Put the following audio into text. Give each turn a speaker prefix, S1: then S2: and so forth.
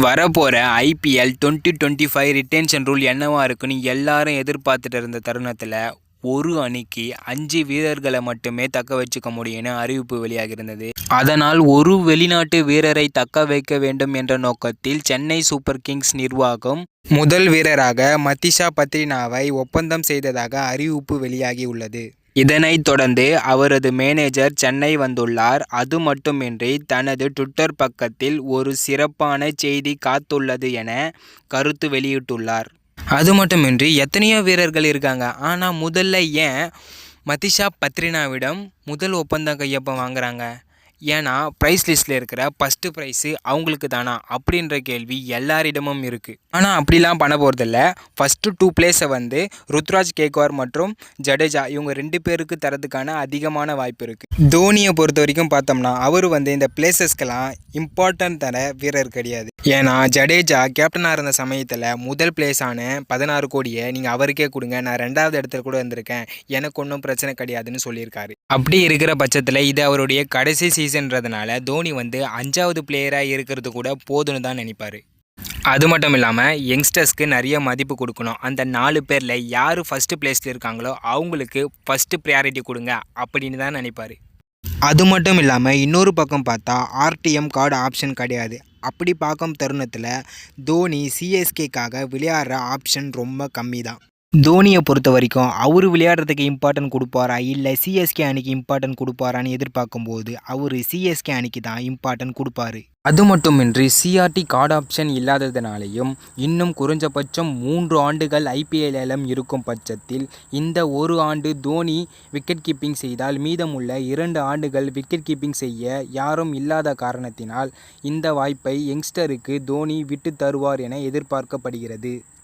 S1: வரப்போகிற IPL twenty twenty five retention rule என்னவாக இருக்குன்னு எல்லாரும் எதிர்பார்த்துட்டு இருந்த தருணத்தில் ஒரு அணிக்கு அஞ்சு வீரர்களை மட்டுமே தக்க வச்சுக்க முடியும்னு அறிவிப்பு வெளியாகிருந்தது அதனால் ஒரு வெளிநாட்டு வீரரை தக்க வைக்க வேண்டும் என்ற நோக்கத்தில் சென்னை சூப்பர் கிங்ஸ் நிர்வாகம் முதல் வீரராக மத்திஷா பத்ரினாவை ஒப்பந்தம் செய்ததாக அறிவிப்பு வெளியாகியுள்ளது. இதனைத் தொடர்ந்து அவரது மேனேஜர் சென்னை வந்துள்ளார். அது மட்டுமின்றி தனது ட்விட்டர் பக்கத்தில் ஒரு சிறப்பான செய்தி காத்துள்ளது என கருத்து வெளியிட்டுள்ளார். அது மட்டுமின்றி எத்தனையோ வீரர்கள் இருக்காங்க. ஆனால் முதல்ல ஏன் மதிஷா பத்ரினாவிடம் முதல் ஒப்பந்தம் கையொப்பம் வாங்குறாங்க? ஏன்னா ப்ரைஸ் லிஸ்ட்டில் இருக்கிற ஃபஸ்ட்டு ப்ரைஸு அவங்களுக்கு தானா? அப்படின்ற கேள்வி எல்லாரிடமும் இருக்குது ஆனால் அப்படிலாம் பண்ண போகிறதில்ல ஃபஸ்ட்டு டூ பிளேஸை வந்து ருத்ராஜ் கேக்வார் மற்றும் ஜடேஜா இவங்க ரெண்டு பேருக்கு தரதுக்கான அதிகமான வாய்ப்பு இருக்குது தோனியை பொறுத்த வரைக்கும் பார்த்தோம்னா அவர் வந்து இந்த பிளேசஸ்க்கெல்லாம் இம்பார்ட்டன்ட் தர வீரர் கிடையாது. ஏன்னா ஜடேஜா கேப்டனாக இருந்த சமயத்தில் முதல் பிளேஸான பதினாறு கோடியை நீங்கள் அவருக்கே கொடுங்க. நான் ரெண்டாவது இடத்துல கூட இருந்திருக்கேன். எனக்கு ஒன்றும் பிரச்சனை கிடையாதுன்னு சொல்லியிருக்காரு. அப்படி இருக்கிற பட்சத்தில் இது அவருடைய கடைசி சீசன்றதுனால தோனி வந்து அஞ்சாவது பிளேயராக இருக்கிறது கூட போதும்னு தான் நினைப்பார். அது மட்டும் இல்லாமல் யங்ஸ்டர்ஸ்க்கு நிறைய மதிப்பு கொடுக்கணும். அந்த நாலு பேரில் யார் ஃபஸ்ட்டு பிளேஸில் இருக்காங்களோ அவங்களுக்கு ஃபஸ்ட்டு ப்ரியாரிட்டி கொடுங்க அப்படின்னு தான் நினைப்பாரு. அது மட்டும் இல்லாமல் இன்னொரு பக்கம் பார்த்தா ஆர்டிஎம் கார்டு ஆப்ஷன் கிடையாது. அப்படி பார்க்கும் தருணத்தில் தோனி சிஎஸ்கேக்காக விளையாடுற ஆப்ஷன் ரொம்ப கம்மி தான் தோனியை பொறுத்த வரைக்கும் அவர் விளையாடுறதுக்கு இம்பார்ட்டன்ட் கொடுப்பாரா? இல்லை சிஎஸ்கே அணிக்கு இம்பார்ட்டன்ட் கொடுப்பாரான்னு எதிர்பார்க்கும்போது அவர் சிஎஸ்கே அணிக்கு தான் இம்பார்ட்டன்ட் கொடுப்பாரு. அது மட்டுமின்றி சிஆர்டி கார்டு ஆப்ஷன் இல்லாததினாலேயும் இன்னும் குறைஞ்சபட்சம் மூன்று ஆண்டுகள் ஐபிஎல் ஏலம் இருக்கும் பட்சத்தில் இந்த ஒரு ஆண்டு தோனி விக்கெட் கீப்பிங் செய்தால் மீதமுள்ள இரண்டு ஆண்டுகள் விக்கெட் கீப்பிங் செய்ய யாரும் இல்லாத காரணத்தினால் இந்த வாய்ப்பை யங்ஸ்டருக்கு தோனி விட்டு தருவார் என எதிர்பார்க்கப்படுகிறது.